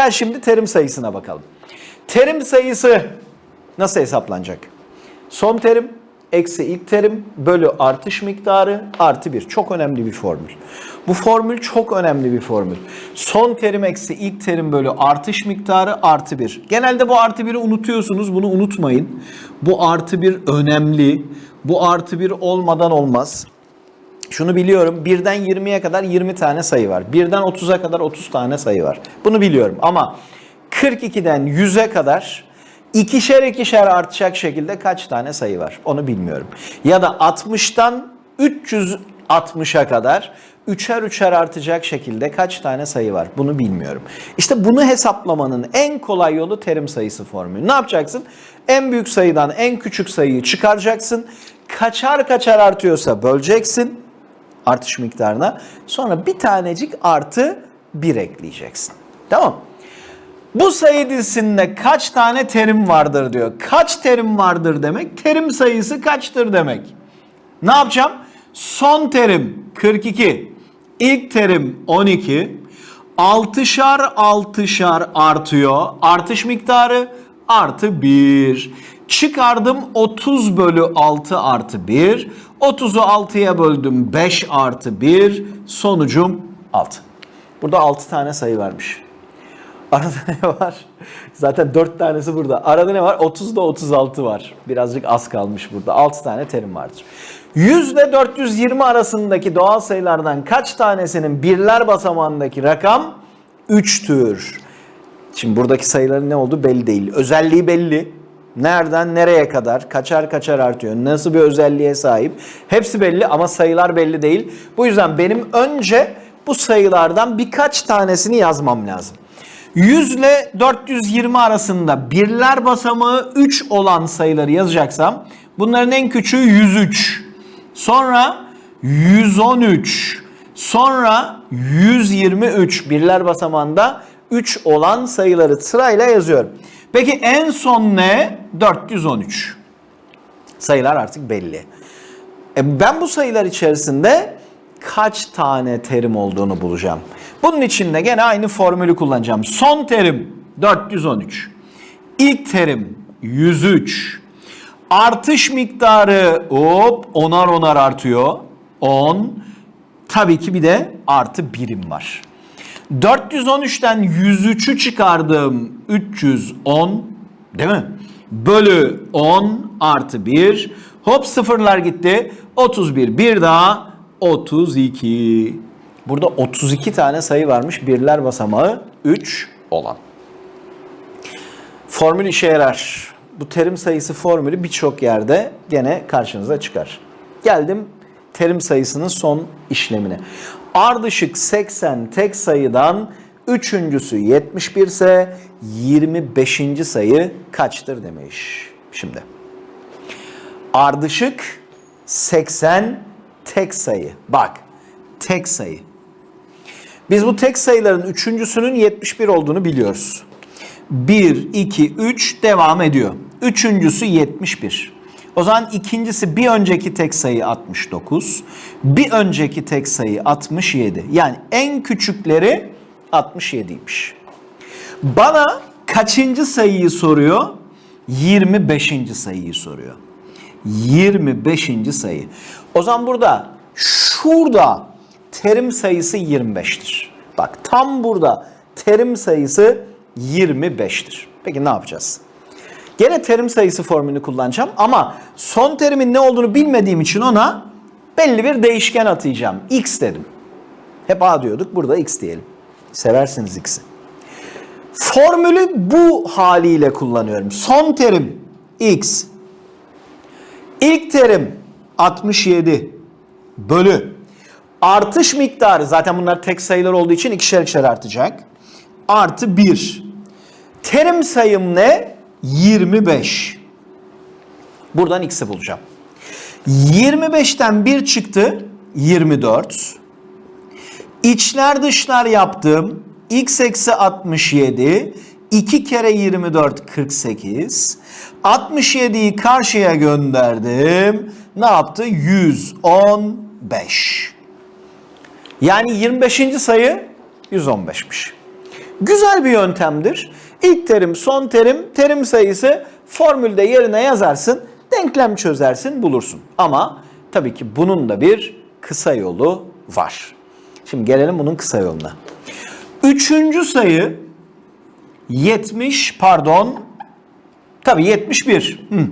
Gel şimdi terim sayısına bakalım. Terim sayısı nasıl hesaplanacak? Son terim eksi ilk terim bölü artış miktarı artı 1. Çok önemli bir formül. Bu formül çok önemli bir formül. Son terim eksi ilk terim bölü artış miktarı artı 1. Genelde bu artı 1'i unutuyorsunuz. Bunu unutmayın. Bu artı 1 önemli. Bu artı 1 olmadan olmaz. Şunu biliyorum. 1'den 20'ye kadar 20 tane sayı var. 1'den 30'a kadar 30 tane sayı var. Bunu biliyorum ama 42'den 100'e kadar ikişer ikişer artacak şekilde kaç tane sayı var? Onu bilmiyorum. Ya da 60'tan 360'a kadar üçer üçer artacak şekilde kaç tane sayı var? Bunu bilmiyorum. İşte bunu hesaplamanın en kolay yolu terim sayısı formülü. Ne yapacaksın? En büyük sayıdan en küçük sayıyı çıkaracaksın. Kaçar kaçar artıyorsa böleceksin artış miktarına. Sonra bir tanecik artı 1 ekleyeceksin. Tamam. Bu sayı dizisinde kaç tane terim vardır diyor. Kaç terim vardır demek, terim sayısı kaçtır demek. Ne yapacağım? Son terim 42, ilk terim 12, altışar altışar artıyor. Artış miktarı artı 1. Çıkardım 30 bölü 6 artı 1. 30'u 6'ya böldüm 5 artı 1. Sonucum 6. Burada 6 tane sayı varmış. Arada ne var? Zaten 4 tanesi burada. Arada ne var? 30'da 36 var. Birazcık az kalmış burada. 6 tane terim vardır. 100 ile 420 arasındaki doğal sayılardan kaç tanesinin birler basamağındaki rakam 3'tür? Şimdi buradaki sayıların ne olduğu belli değil. Özelliği belli. Nereden nereye kadar, kaçar kaçar artıyor, nasıl bir özelliğe sahip. Hepsi belli ama sayılar belli değil. Bu yüzden benim önce bu sayılardan birkaç tanesini yazmam lazım. 100 ile 420 arasında birler basamağı 3 olan sayıları yazacaksam bunların en küçüğü 103. Sonra 113. Sonra 123 birler basamağında 3 olan sayıları sırayla yazıyorum. Peki en son ne? 413. Sayılar artık belli. E ben bu sayılar içerisinde kaç tane terim olduğunu bulacağım. Bunun için de gene aynı formülü kullanacağım. Son terim 413. İlk terim 103. Artış miktarı hop onar onar artıyor. 10. Tabii ki bir de artı birim var. 413'ten 103'ü çıkardım 310 değil mi? Bölü 10 artı 1. Hop sıfırlar gitti. 31 bir daha 32. Burada 32 tane sayı varmış birler basamağı 3 olan. Formül işe yarar. Bu terim sayısı formülü birçok yerde gene karşınıza çıkar. Geldim terim sayısının son işlemine. Ardışık 80 tek sayıdan üçüncüsü 71 ise 25. sayı kaçtır demiş. Şimdi ardışık 80 tek sayı. Bak tek sayı. Biz bu tek sayıların üçüncüsünün 71 olduğunu biliyoruz. 1, 2, 3 devam ediyor. Üçüncüsü 71. O zaman ikincisi bir önceki tek sayı 69. Bir önceki tek sayı 67. Yani en küçükleri 67'ymiş. Bana kaçıncı sayıyı soruyor? 25. sayıyı soruyor. 25. sayı. O zaman burada şurada terim sayısı 25'tir. Bak tam burada terim sayısı 25'tir. Peki ne yapacağız? Gene terim sayısı formülünü kullanacağım ama son terimin ne olduğunu bilmediğim için ona belli bir değişken atayacağım. X dedim. Hep A diyorduk. Burada X diyelim. Seversiniz X'i. Formülü bu haliyle kullanıyorum. Son terim X. İlk terim 67 bölü artış miktarı zaten bunlar tek sayılar olduğu için ikişer ikişer artacak. Artı 1. Terim sayım ne? 25. Buradan x'i bulacağım. 25'ten 1 çıktı 24. İçler dışlar yaptım. x eksi 67. 2 kere 24 48. 67'yi karşıya gönderdim. Ne yaptı? 115. Yani 25. sayı 115'miş. Güzel bir yöntemdir. İlk terim, son terim, terim sayısı formülde yerine yazarsın, denklem çözersin, bulursun. Ama tabii ki bunun da bir kısa yolu var. Şimdi gelelim bunun kısa yoluna. Üçüncü sayı 70 pardon tabii 71. Hı.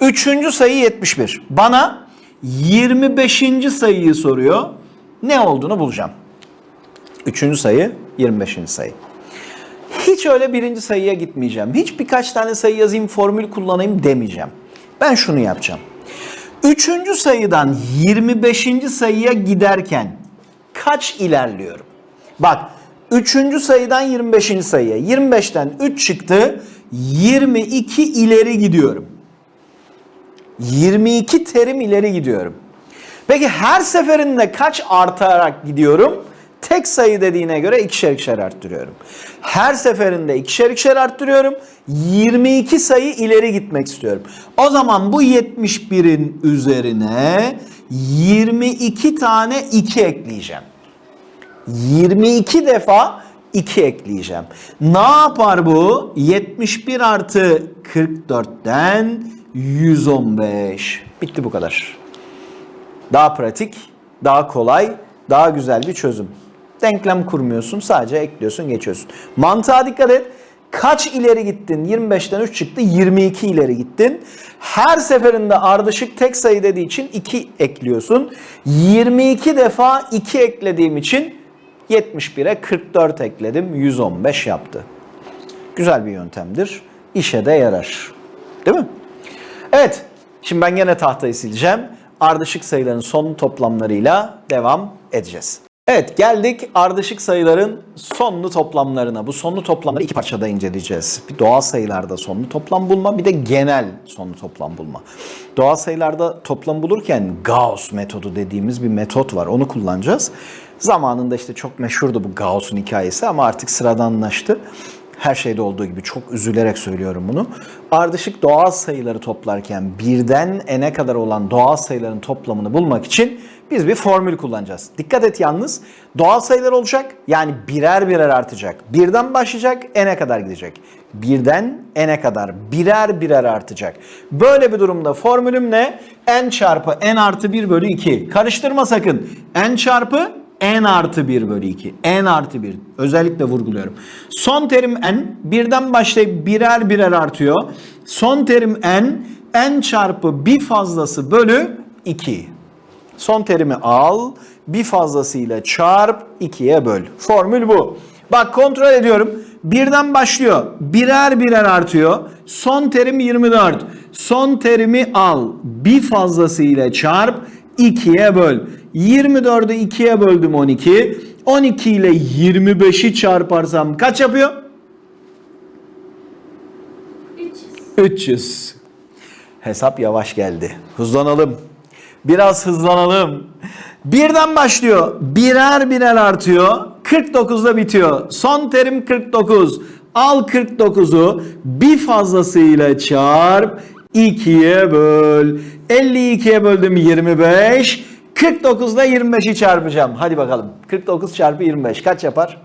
Üçüncü sayı 71. Bana 25. sayıyı soruyor. Ne olduğunu bulacağım. Üçüncü sayı 25. sayı. Hiç öyle birinci sayıya gitmeyeceğim. Hiç birkaç tane sayı yazayım, formül kullanayım demeyeceğim. Ben şunu yapacağım. Üçüncü sayıdan 25. sayıya giderken kaç ilerliyorum? Bak, üçüncü sayıdan 25. sayıya. 25'ten 3 çıktı, 22 ileri gidiyorum. 22 terim ileri gidiyorum. Peki her seferinde kaç artarak gidiyorum? Tek sayı dediğine göre ikişer ikişer arttırıyorum. Her seferinde ikişer ikişer arttırıyorum. 22 sayı ileri gitmek istiyorum. O zaman bu 71'in üzerine 22 tane 2 ekleyeceğim. 22 defa 2 ekleyeceğim. Ne yapar bu? 71 artı 44'ten 115. Bitti bu kadar. Daha pratik, daha kolay, daha güzel bir çözüm. Denklem kurmuyorsun, sadece ekliyorsun, geçiyorsun. Mantığa dikkat et. Kaç ileri gittin? 25'ten 3 çıktı, 22 ileri gittin. Her seferinde ardışık tek sayı dediği için 2 ekliyorsun. 22 defa 2 eklediğim için 71'e 44 ekledim, 115 yaptı. Güzel bir yöntemdir. İşe de yarar. Değil mi? Evet, şimdi ben gene tahtayı sileceğim. Ardışık sayıların son toplamlarıyla devam edeceğiz. Evet, geldik ardışık sayıların sonlu toplamlarına. Bu sonlu toplamları iki parçada inceleyeceğiz. Bir doğal sayılarda sonlu toplam bulma, bir de genel sonlu toplam bulma. Doğal sayılarda toplam bulurken Gauss metodu dediğimiz bir metot var. Onu kullanacağız. Zamanında işte çok meşhurdu bu Gauss'un hikayesi ama artık sıradanlaştı her şeyde olduğu gibi çok üzülerek söylüyorum bunu. Ardışık doğal sayıları toplarken birden n'e kadar olan doğal sayıların toplamını bulmak için biz bir formül kullanacağız. Dikkat et yalnız doğal sayılar olacak yani birer birer artacak. Birden başlayacak n'e kadar gidecek. Birden n'e kadar birer birer artacak. Böyle bir durumda formülüm ne? n çarpı n artı 1 bölü 2. Karıştırma sakın. n çarpı n artı 1 bölü 2. n artı 1. Özellikle vurguluyorum. Son terim n. Birden başlayıp birer birer artıyor. Son terim n. n çarpı bir fazlası bölü 2. Son terimi al. Bir fazlasıyla çarp 2'ye böl. Formül bu. Bak kontrol ediyorum. Birden başlıyor. Birer birer artıyor. Son terim 24. Son terimi al. Bir fazlasıyla çarp 2'ye böl. 24'ü 2'ye böldüm 12. 12 ile 25'i çarparsam kaç yapıyor? 300. 300. Hesap yavaş geldi. Hızlanalım. Biraz hızlanalım. Birden başlıyor. Birer birer artıyor. 49'da bitiyor. Son terim 49. Al 49'u bir fazlasıyla çarp 2'ye böl. 52'ye böldüm 25. 49'da 25'i çarpacağım. Hadi bakalım. 49 çarpı 25 kaç yapar?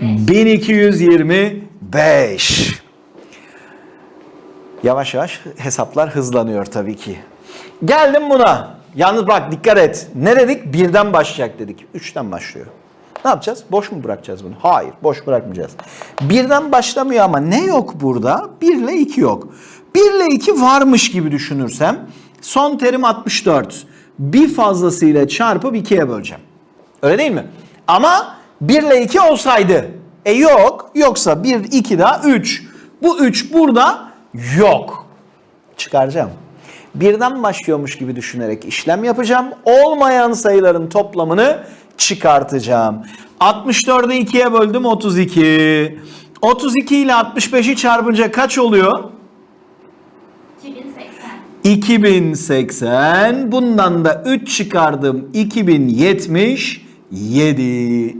225. 1225. Yavaş yavaş hesaplar hızlanıyor tabii ki. Geldim buna. Yalnız bak dikkat et. Ne dedik? Birden başlayacak dedik. Üçten başlıyor. Ne yapacağız? Boş mu bırakacağız bunu? Hayır, boş bırakmayacağız. Birden başlamıyor ama ne yok burada? Bir ile iki yok. Bir ile iki varmış gibi düşünürsem son terim 64. Bir fazlasıyla çarpıp ikiye böleceğim. Öyle değil mi? Ama 1 ile 2 olsaydı. E yok. Yoksa 1, 2 daha 3. Bu 3 burada yok. Çıkaracağım. Birden başlıyormuş gibi düşünerek işlem yapacağım. Olmayan sayıların toplamını çıkartacağım. 64'ü 2'ye böldüm 32. 32 ile 65'i çarpınca kaç oluyor? 2080. 2080. Bundan da 3 çıkardım. 2077.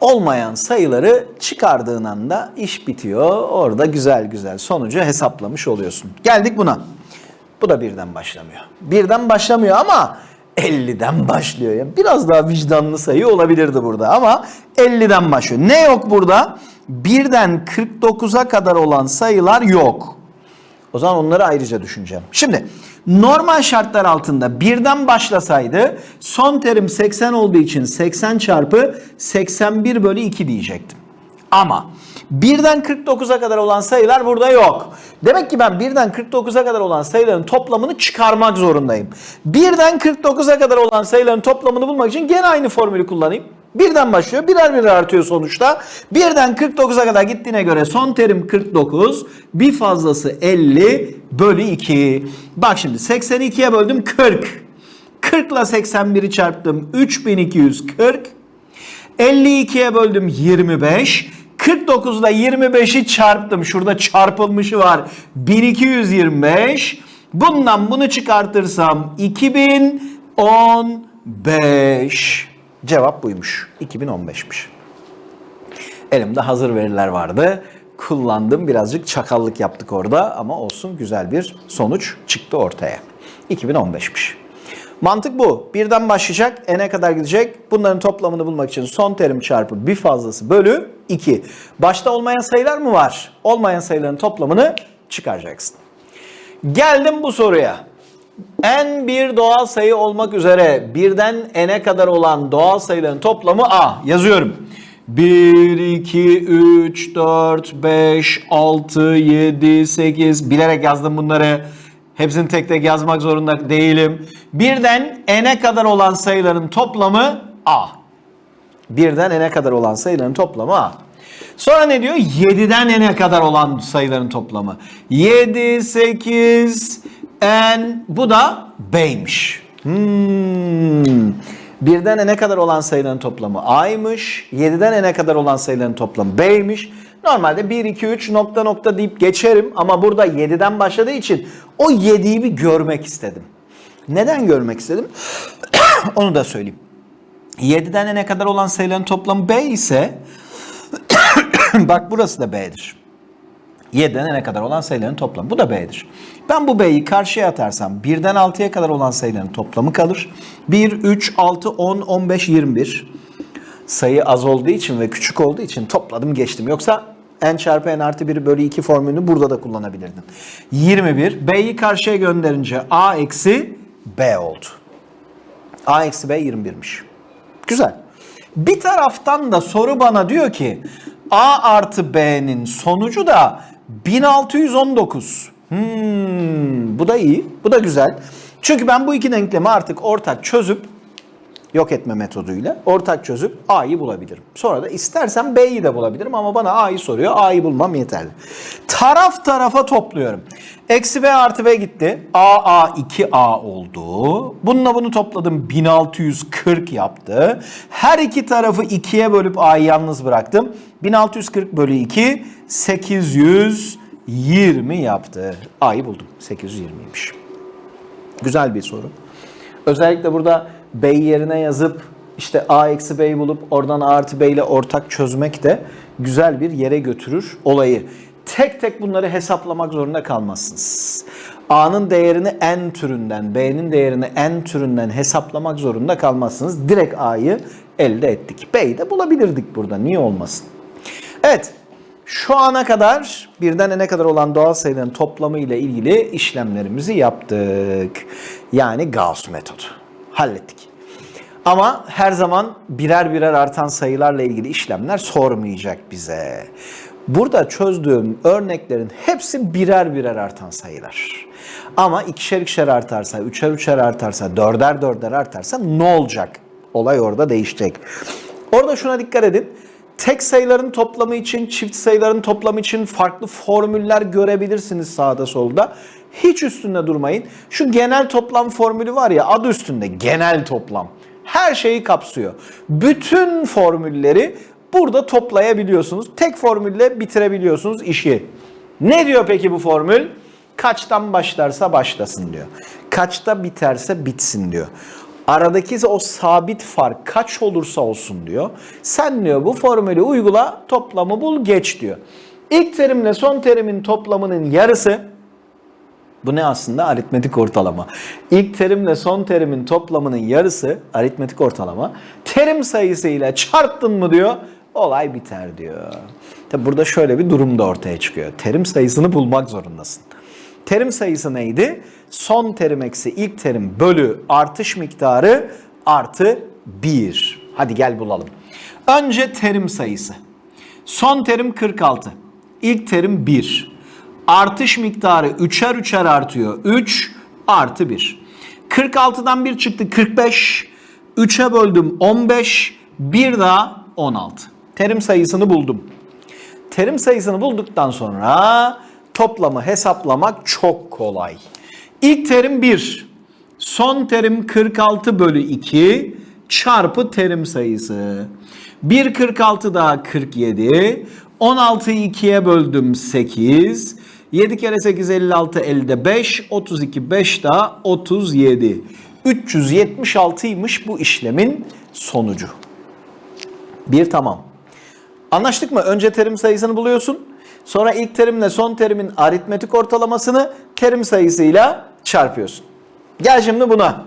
Olmayan sayıları çıkardığın anda iş bitiyor. Orada güzel güzel sonucu hesaplamış oluyorsun. Geldik buna. Bu da birden başlamıyor. Birden başlamıyor ama 50'den başlıyor. ya. Biraz daha vicdanlı sayı olabilirdi burada ama 50'den başlıyor. Ne yok burada? Birden 49'a kadar olan sayılar yok. O zaman onları ayrıca düşüneceğim. Şimdi normal şartlar altında birden başlasaydı son terim 80 olduğu için 80 çarpı 81 bölü 2 diyecektim. Ama birden 49'a kadar olan sayılar burada yok. Demek ki ben birden 49'a kadar olan sayıların toplamını çıkarmak zorundayım. Birden 49'a kadar olan sayıların toplamını bulmak için gene aynı formülü kullanayım. Birden başlıyor. Birer birer artıyor sonuçta. Birden 49'a kadar gittiğine göre son terim 49. Bir fazlası 50 bölü 2. Bak şimdi 82'ye böldüm 40. 40 ile 81'i çarptım. 3240. 52'ye böldüm 25. 49 ile 25'i çarptım. Şurada çarpılmışı var. 1225. Bundan bunu çıkartırsam 2015. Cevap buymuş. 2015'miş. Elimde hazır veriler vardı. Kullandım. Birazcık çakallık yaptık orada ama olsun güzel bir sonuç çıktı ortaya. 2015'miş. Mantık bu. Birden başlayacak, n'e kadar gidecek. Bunların toplamını bulmak için son terim çarpı bir fazlası bölü 2. Başta olmayan sayılar mı var? Olmayan sayıların toplamını çıkaracaksın. Geldim bu soruya. N bir doğal sayı olmak üzere birden n'e kadar olan doğal sayıların toplamı a. Yazıyorum. 1, 2, 3, 4, 5, 6, 7, 8 bilerek yazdım bunları. Hepsini tek tek yazmak zorunda değilim. Birden n'e kadar olan sayıların toplamı a. Birden n'e kadar olan sayıların toplamı a. Sonra ne diyor? 7'den n'e kadar olan sayıların toplamı. 7, 8, n bu da b'ymiş. Hmm. Birden n'e kadar olan sayıların toplamı a'ymış. 7'den n'e kadar olan sayıların toplamı b'ymiş. Normalde 1, 2, 3 nokta nokta deyip geçerim ama burada 7'den başladığı için o 7'yi bir görmek istedim. Neden görmek istedim? Onu da söyleyeyim. 7'den n'e kadar olan sayıların toplamı b ise bak burası da b'dir. 7'den n'e kadar olan sayıların toplamı. Bu da b'dir. Ben bu b'yi karşıya atarsam 1'den 6'ya kadar olan sayıların toplamı kalır. 1, 3, 6, 10, 15, 21. Sayı az olduğu için ve küçük olduğu için topladım geçtim. Yoksa n çarpı n artı 1 bölü 2 formülünü burada da kullanabilirdin. 21. B'yi karşıya gönderince a eksi b oldu. a eksi b 21'miş. Güzel. Bir taraftan da soru bana diyor ki A artı B'nin sonucu da 1619. Hmm, bu da iyi. Bu da güzel. Çünkü ben bu iki denklemi artık ortak çözüp yok etme metoduyla ortak çözüp A'yı bulabilirim. Sonra da istersen B'yi de bulabilirim ama bana A'yı soruyor. A'yı bulmam yeterli. Taraf tarafa topluyorum. Eksi B artı B gitti. A, A, 2A oldu. Bununla bunu topladım. 1640 yaptı. Her iki tarafı 2'ye bölüp A'yı yalnız bıraktım. 1640 bölü 2 820 yaptı. A'yı buldum. 820'ymiş. Güzel bir soru. Özellikle burada B'yi yerine yazıp işte A eksi B'yi bulup oradan A artı B ile ortak çözmek de güzel bir yere götürür olayı. Tek tek bunları hesaplamak zorunda kalmazsınız. A'nın değerini n türünden, B'nin değerini n türünden hesaplamak zorunda kalmazsınız. Direkt A'yı elde ettik. B'yi de bulabilirdik burada. Niye olmasın? Evet. Şu ana kadar birden n'e kadar olan doğal sayıların toplamı ile ilgili işlemlerimizi yaptık. Yani Gauss metodu. Hallettik. Ama her zaman birer birer artan sayılarla ilgili işlemler sormayacak bize. Burada çözdüğüm örneklerin hepsi birer birer artan sayılar. Ama ikişer ikişer artarsa, üçer üçer artarsa, dörder dörder artarsa ne olacak? Olay orada değişecek. Orada şuna dikkat edin. Tek sayıların toplamı için, çift sayıların toplamı için farklı formüller görebilirsiniz sağda solda. Hiç üstünde durmayın. Şu genel toplam formülü var ya adı üstünde genel toplam. Her şeyi kapsıyor. Bütün formülleri burada toplayabiliyorsunuz. Tek formülle bitirebiliyorsunuz işi. Ne diyor peki bu formül? Kaçtan başlarsa başlasın diyor. Kaçta biterse bitsin diyor. Aradaki o sabit fark kaç olursa olsun diyor. Sen diyor bu formülü uygula toplamı bul geç diyor. İlk terimle son terimin toplamının yarısı Bu ne aslında? Aritmetik ortalama. İlk terimle son terimin toplamının yarısı aritmetik ortalama. Terim sayısıyla çarptın mı diyor, olay biter diyor. Tabi burada şöyle bir durum da ortaya çıkıyor. Terim sayısını bulmak zorundasın. Terim sayısı neydi? Son terim eksi ilk terim bölü artış miktarı artı 1. Hadi gel bulalım. Önce terim sayısı. Son terim 46. İlk terim 1. Artış miktarı 3'er 3'er artıyor. 3 artı 1. 46'dan 1 çıktı 45. 3'e böldüm 15. Bir daha 16. Terim sayısını buldum. Terim sayısını bulduktan sonra toplamı hesaplamak çok kolay. İlk terim 1. Son terim 46 bölü 2 çarpı terim sayısı. 1 46 daha 47. 16'yı 2'ye böldüm 8. 7 kere 8 56 elde 5. 32 5 daha 37. 376'ymış bu işlemin sonucu. Bir tamam. Anlaştık mı? Önce terim sayısını buluyorsun. Sonra ilk terimle son terimin aritmetik ortalamasını terim sayısıyla çarpıyorsun. Gel şimdi buna.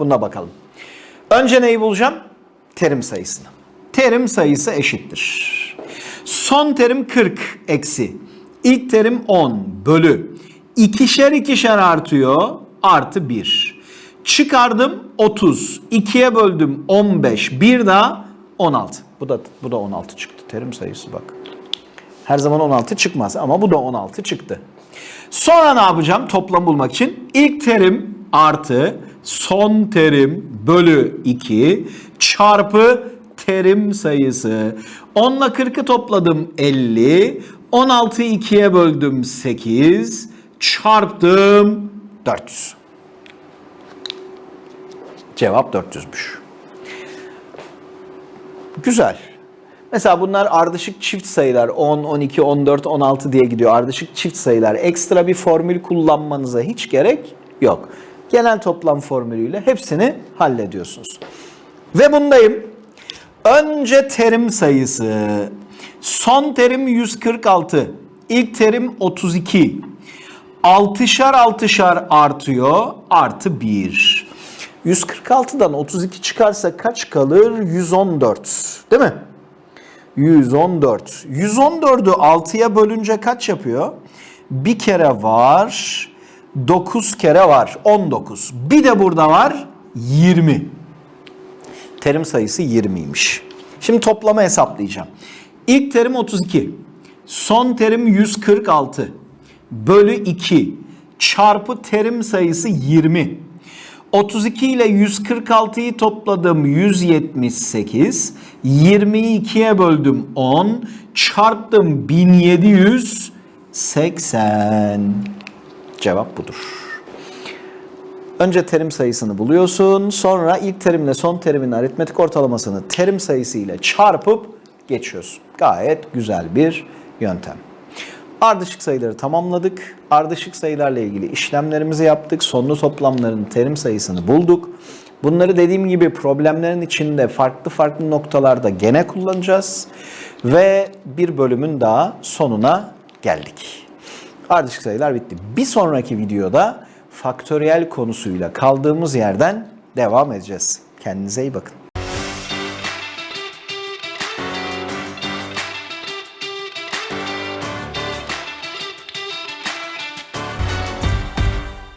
Buna bakalım. Önce neyi bulacağım? Terim sayısını. Terim sayısı eşittir. Son terim 40 eksi. İlk terim 10 bölü. İkişer ikişer artıyor. Artı 1. Çıkardım 30. 2'ye böldüm 15. Bir daha 16. Bu da bu da 16 çıktı. Terim sayısı bak. Her zaman 16 çıkmaz ama bu da 16 çıktı. Sonra ne yapacağım toplam bulmak için? İlk terim artı son terim bölü 2 çarpı terim sayısı. 10 ile 40'ı topladım 50. 16'yı 2'ye böldüm 8. Çarptım 400. Cevap 400'müş. Güzel. Mesela bunlar ardışık çift sayılar 10, 12, 14, 16 diye gidiyor. Ardışık çift sayılar. Ekstra bir formül kullanmanıza hiç gerek yok. Genel toplam formülüyle hepsini hallediyorsunuz. Ve bundayım. Önce terim sayısı. Son terim 146. İlk terim 32. Altışar altışar artıyor. Artı 1. 146'dan 32 çıkarsa kaç kalır? 114. Değil mi? 114. 114'ü 6'ya bölünce kaç yapıyor? Bir kere var. 9 kere var. 19. Bir de burada var. 20. Terim sayısı 20'ymiş. Şimdi toplama hesaplayacağım. İlk terim 32. Son terim 146. Bölü 2. Çarpı terim sayısı 20. 32 ile 146'yı topladım 178. 20'yi 2'ye böldüm 10. Çarptım 1780. Cevap budur. Önce terim sayısını buluyorsun. Sonra ilk terimle son terimin aritmetik ortalamasını terim sayısı ile çarpıp geçiyorsun. Gayet güzel bir yöntem. Ardışık sayıları tamamladık. Ardışık sayılarla ilgili işlemlerimizi yaptık. Sonlu toplamların terim sayısını bulduk. Bunları dediğim gibi problemlerin içinde farklı farklı noktalarda gene kullanacağız. Ve bir bölümün daha sonuna geldik. Ardışık sayılar bitti. Bir sonraki videoda faktöriyel konusuyla kaldığımız yerden devam edeceğiz. Kendinize iyi bakın.